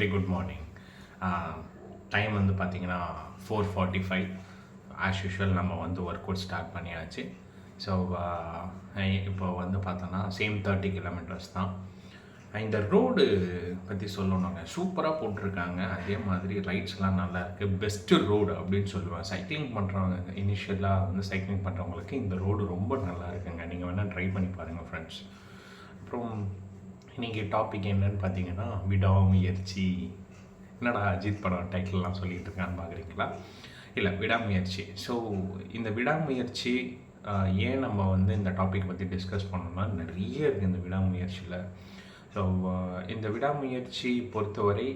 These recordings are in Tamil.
வெரி குட் மார்னிங் டைம் வந்து பார்த்தீங்கன்னா four forty five as usual நம்ம வந்து ஒர்க் அவுட் ஸ்டார்ட் பண்ணியாச்சு ஸோ uh, இப்போ வந்து பார்த்தோன்னா சேம் தேர்ட்டி கிலோமீட்டர்ஸ் தான். இந்த ரோடு பற்றி சொல்லணுங்க. சூப்பராக போட்டிருக்காங்க. அதே மாதிரி ரைட்ஸ்லாம் நல்லா இருக்குது பெஸ்ட்டு ரோடு அப்படின்னு சொல்லுவேன் சைக்கிளிங் பண்ணுறவங்க இனிஷியலாக வந்து சைக்கிளிங் பண்ணுறவங்களுக்கு இந்த ரோடு ரொம்ப நல்லா இருக்குங்க. நீங்கள் வேணால் ட்ரை பண்ணி பாருங்கள் ஃப்ரெண்ட்ஸ் அப்புறம் இன்றைக்கி டாபிக் என்னன்னு பார்த்தீங்கன்னா விடாமுயற்சி. என்னடா அஜித் படம் டைட்டில்லாம் சொல்லிகிட்டு இருக்கான்னு பார்க்குறீங்களா இல்லை விடாமுயற்சி. ஸோ இந்த விடாமுயற்சி ஏன் நம்ம வந்து இந்த டாபிக் பற்றி டிஸ்கஸ் பண்ணோம்னா நிறைய இருக்குது இந்த விடாமுயற்சியில். ஸோ இந்த விடாமுயற்சி பொறுத்தவரை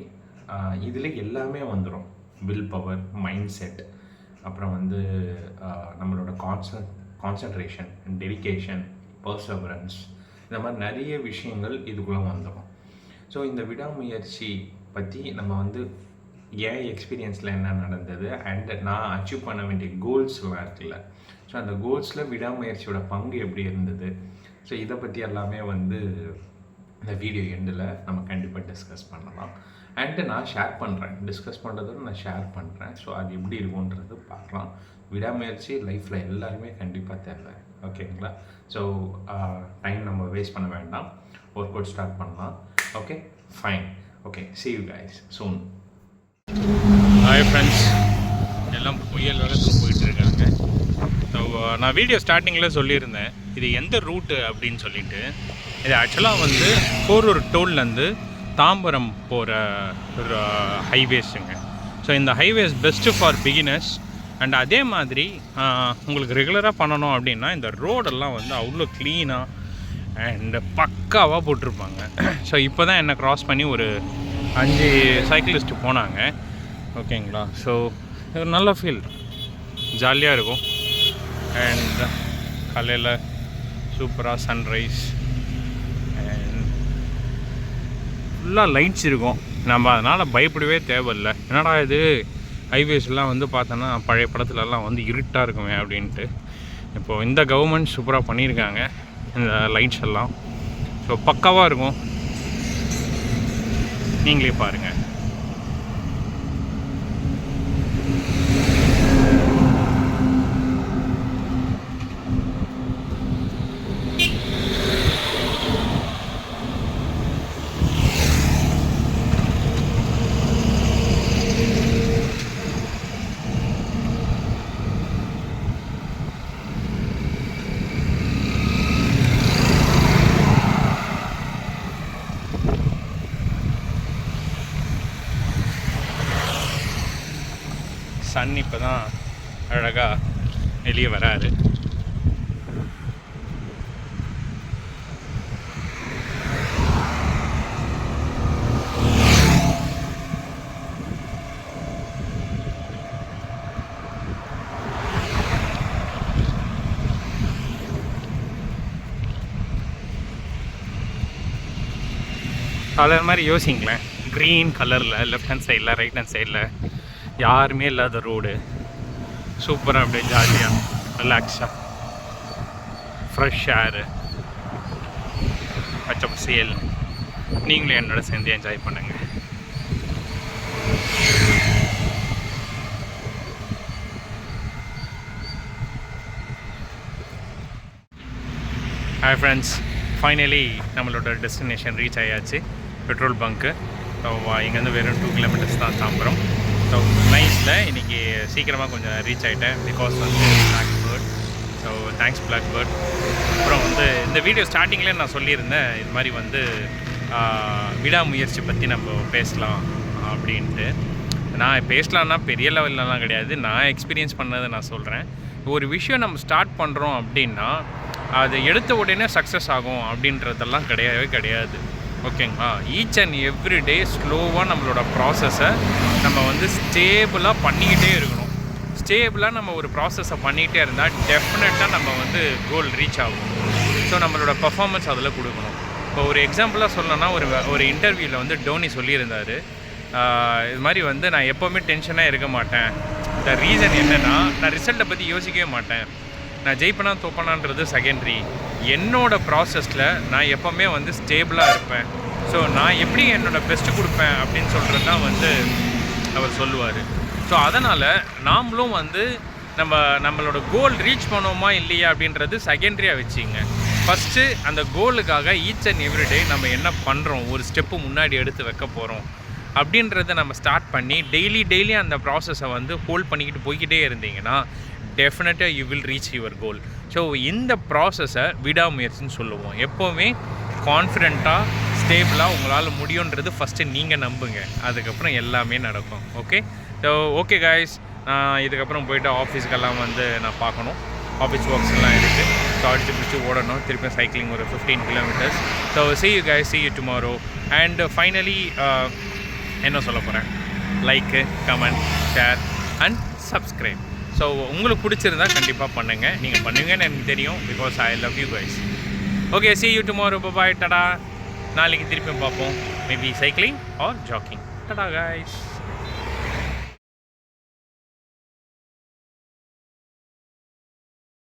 இதில் எல்லாமே வந்துடும் வில் பவர் மைண்ட் செட் அப்புறம் வந்து நம்மளோட கான்சன் கான்சன்ட்ரேஷன் டெடிகேஷன் பர்சவரன்ஸ் இந்த மாதிரி நிறைய விஷயங்கள் இதுக்குள்ளே வந்துடும் ஸோ இந்த விடாமுயற்சி பற்றி நம்ம வந்து என் எக்ஸ்பீரியன்ஸில் என்ன நடந்தது? அண்ட் நான் அச்சீவ் பண்ண வேண்டிய கோல்ஸ்லாம் இருக்குல்ல. ஸோ அந்த கோல்ஸில் விடாமுயற்சியோட பங்கு எப்படி இருந்தது? ஸோ இதை பற்றி எல்லாமே வந்து இந்த வீடியோ எண்டில் நம்ம கண்டிப்பாக டிஸ்கஸ் பண்ணலாம். அண்ட் நான் ஷேர் பண்ணுறேன் டிஸ்கஸ் பண்ணுறதோட நான் ஷேர் பண்ணுறேன் ஸோ அது எப்படி இருக்கும்ன்றது பார்க்கலாம். விடாமுயற்சி லைஃப்பில் எல்லாருமே கண்டிப்பாக தேவை. ஓகேங்களா? ஸோ டைம் நம்ம வேஸ்ட் பண்ண வேண்டாம். ஒர்க் அவுட் ஸ்டார்ட் பண்ணலாம். Okay fine okay see you guys soon hi friends எல்லாம் புயல் வேகத்தில் போயிட்டுருக்காங்க ஸோ நான் வீடியோ ஸ்டார்டிங்கில் சொல்லியிருந்தேன். இது எந்த ரூட்டு அப்படின்னு சொல்லிட்டு. இது ஆக்சுவலாக வந்து போரூர் டோல்லேருந்து தாம்பரம் போகிற ஒரு ஹைவேஸுங்க ஸோ இந்த highways best for beginners and அதே மாதிரி உங்களுக்கு ரெகுலராக பண்ணணும் அப்படின்னா இந்த ரோடெல்லாம் வந்து அவ்வளோ க்ளீனாக அண்ட் பக்காவாக போட்டிருப்பாங்க. ஸோ இப்போ தான் என்னை க்ராஸ் பண்ணி ஒரு அஞ்சு சைக்கிளிஸ்ட்டு போனாங்க. ஓகேங்களா? ஸோ ஒரு நல்ல ஃபீல் ஜாலியாக இருக்கும். அண்ட் காலையில் சூப்பராக சன்ரைஸ் அண்ட் ஃபுல்லாக லைட்ஸ் இருக்கும். நம்ம அதனால் பயப்படவே தேவையில்லை. என்னடா இது? ஹைவேஸ்லாம் வந்து பார்த்தோன்னா பழைய படத்துலலாம் வந்து இருட்டாக இருக்குமே அப்படின்ட்டு. இப்போது இந்த கவர்மெண்ட் சூப்பராக பண்ணியிருக்காங்க இந்த லைட்ஸ் எல்லாம். ஸோ பக்காவாக இருக்கும். நீங்களே பாருங்கள் சன் இப்போ தான் அழகாக வெளியே வராரு. கலர் மாதிரி யோசிங்களேன். க்ரீன் கலரில் லெஃப்ட் ஹேண்ட் சைடில் ரைட் ஹேண்ட் சைடில் யாருமே இல்லாத ரோடு சூப்பராக அப்படியே ஜாலியாக ரிலாக்ஸாக ஃப்ரெஷ் ஏரு பச்சை பசியல் நீங்களும் என்னோட சேர்ந்து என்ஜாய் பண்ணுங்கள் ஹாய் ஃப்ரெண்ட்ஸ் ஃபைனலி நம்மளோட டெஸ்டினேஷன் ரீச் ஆயாச்சு. பெட்ரோல் பங்க்கு ஸோ இங்கேருந்து வெறும் டூ கிலோமீட்டர்ஸ் தான் தாம்பரம். ஸோ நைஸில் இன்றைக்கி சீக்கிரமாக கொஞ்சம் ரீச் ஆகிட்டேன் பிகாஸ் வந்து black bird so thanks black bird அப்புறம் வந்து இந்த வீடியோ ஸ்டார்டிங்லேயே நான் சொல்லியிருந்தேன் இது மாதிரி வந்து விடாமுயற்சி பற்றி நம்ம பேசலாம் அப்படின்ட்டு. நான் பேசலான்னா பெரிய லெவல்லலாம் கிடையாது. நான் எக்ஸ்பீரியன்ஸ் பண்ணதை நான் சொல்கிறேன் ஒரு விஷயம் நம்ம ஸ்டார்ட் பண்ணுறோம் அப்படின்னா அது எடுத்த உடனே சக்ஸஸ் ஆகும் அப்படின்றதெல்லாம் கிடையவே கிடையாது. ஓகேங்களா? ஈச் அண்ட் எவ்ரி டே ஸ்லோவாக நம்மளோட ப்ராசஸை நம்ம வந்து ஸ்டேபிளாக பண்ணிக்கிட்டே இருக்கணும். ஸ்டேபிளாக நம்ம ஒரு ப்ராசஸை பண்ணிக்கிட்டே இருந்தால் டெஃபினட்டாக நம்ம வந்து கோல் ரீச் ஆகும். ஸோ நம்மளோட பர்ஃபாமன்ஸ் அதில் கொடுக்கணும். இப்போ ஒரு எக்ஸாம்பிளாக சொல்லணும்னா ஒரு ஒரு இன்டர்வியூவில் வந்து டோனி சொல்லியிருந்தார். இது மாதிரி வந்து நான் எப்போவுமே டென்ஷனாக இருக்க மாட்டேன். த ரீசன் என்னென்னா நான் ரிசல்ட்டை பற்றி யோசிக்கவே மாட்டேன். நான் ஜெயிப்பனா தோப்பனான்றது செகண்டரி என்னோட ப்ராசஸில் நான் எப்போவுமே வந்து ஸ்டேபிளாக இருப்பேன். ஸோ நான் எப்படி என்னோட பெஸ்ட்டு கொடுப்பேன் அப்படின்னு சொல்கிறது தான் வந்து அவர் சொல்லுவார். ஸோ அதனால் நாமளும் வந்து நம்ம நம்மளோட கோல் ரீச் பண்ணுவோமா இல்லையா அப்படின்றது செகண்டரியாக வச்சுங்க. ஃபஸ்ட்டு அந்த கோலுக்காக ஈச் அண்ட் எவ்ரிடே நம்ம என்ன பண்ணுறோம் ஒரு ஸ்டெப்பு முன்னாடி எடுத்து வைக்க போகிறோம் அப்படின்றத நம்ம ஸ்டார்ட் பண்ணி டெய்லி டெய்லி அந்த ப்ராசஸை வந்து ஹோல்ட் பண்ணிக்கிட்டு போய்கிட்டே இருந்தீங்கன்னா டெஃபினட்டாக you will reach your goal so இந்த ப்ராசஸை விடாமுயற்சின்னு சொல்லுவோம். எப்போவுமே கான்ஃபிடெண்ட்டாக ஸ்டேபிளாக உங்களால் முடியுன்றது ஃபஸ்ட்டு நீங்கள் நம்புங்க. அதுக்கப்புறம் எல்லாமே நடக்கும். ஓகே ஸோ ஓகே காய்ஸ் நான் இதுக்கப்புறம் போயிட்டு ஆஃபீஸ்க்கெல்லாம் வந்து நான் பார்க்கணும். ஆஃபீஸ் ஒர்க்ஸ் எல்லாம் இருக்குது ஸோ அடிச்சு பிடிச்சி ஓடணும். திருப்பி சைக்கிளிங் ஒரு fifteen kilometres so see you guys. See you tomorrow and finally என்ன சொல்ல போகிறேன் like comment share and subscribe so உங்களுக்கு பிடிச்சிருந்தா கண்டிப்பாக பண்ணுங்கள் நீங்கள் பண்ணுவீங்கன்னு எனக்கு தெரியும் because I love you guys okay see you tomorrow. Bye tata நாளைக்கு திருப்பியும் பார்ப்போம். Maybe cycling or jogging tata guys